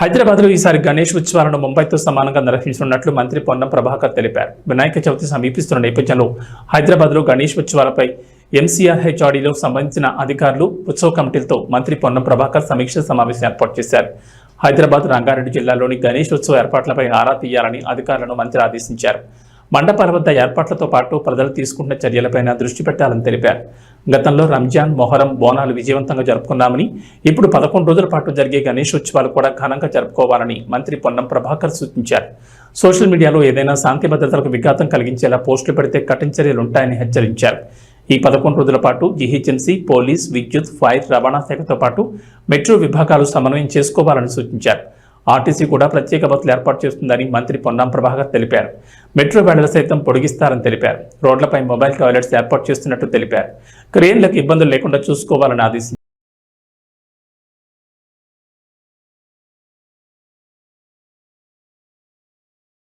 హైదరాబాద్లో ఈసారి గణేష్ ఉత్సవాలను ముంబైతో సమానంగా నిర్వహించనున్నట్లు మంత్రి పొన్నం ప్రభాకర్ తెలిపారు. వినాయక చవితి సమీపిస్తున్న నేపథ్యంలో హైదరాబాద్లో గణేష్ ఉత్సవాలపై ఎంసీఆర్హెచ్ఆర్డీలో సంబంధించిన అధికారులు ఉత్సవ కమిటీలతో మంత్రి పొన్నం ప్రభాకర్ సమీక్ష సమావేశం ఏర్పాటు చేశారు. హైదరాబాద్ రంగారెడ్డి జిల్లాలోని గణేష్ ఉత్సవ ఏర్పాట్లపై ఆరా తీయాలని అధికారులను మంత్రి ఆదేశించారు. మండపాల వద్ద ఏర్పాట్లతో పాటు ప్రజలు తీసుకుంటున్న చర్యలపైన దృష్టి పెట్టాలని తెలిపారు. గతంలో రంజాన్ మొహరం బోనాలు విజయవంతంగా జరుపుకున్నామని ఇప్పుడు పదకొండు రోజుల పాటు జరిగే గణేష్ ఉత్సవాలు కూడా ఘనంగా జరుపుకోవాలని మంత్రి పొన్నం ప్రభాకర్ సూచించారు. సోషల్ మీడియాలో ఏదైనా శాంతి భద్రతలకు విఘాతం కలిగించేలా పోస్టులు పెడితే కఠిన చర్యలు ఉంటాయని హెచ్చరించారు. ఈ పదకొండు రోజుల పాటు జీహెచ్ఎంసీ పోలీస్ విద్యుత్ ఫైర్ రవాణా శాఖతో పాటు మెట్రో విభాగాలు సమన్వయం చేసుకోవాలని సూచించారు. ఆర్టీసీ కూడా ప్రత్యేక బస్సులు ఏర్పాటు చేస్తుందని మంత్రి పొన్నం ప్రభాకర్ తెలిపారు. మెట్రో వేళలు సైతం పొడిగిస్తారని తెలిపారు. రోడ్లపై మొబైల్ టాయిలెట్స్ ఏర్పాటు చేస్తున్నట్టు తెలిపారు. క్రేన్లకు ఇబ్బందులు లేకుండా చూసుకోవాలని ఆదేశించారు.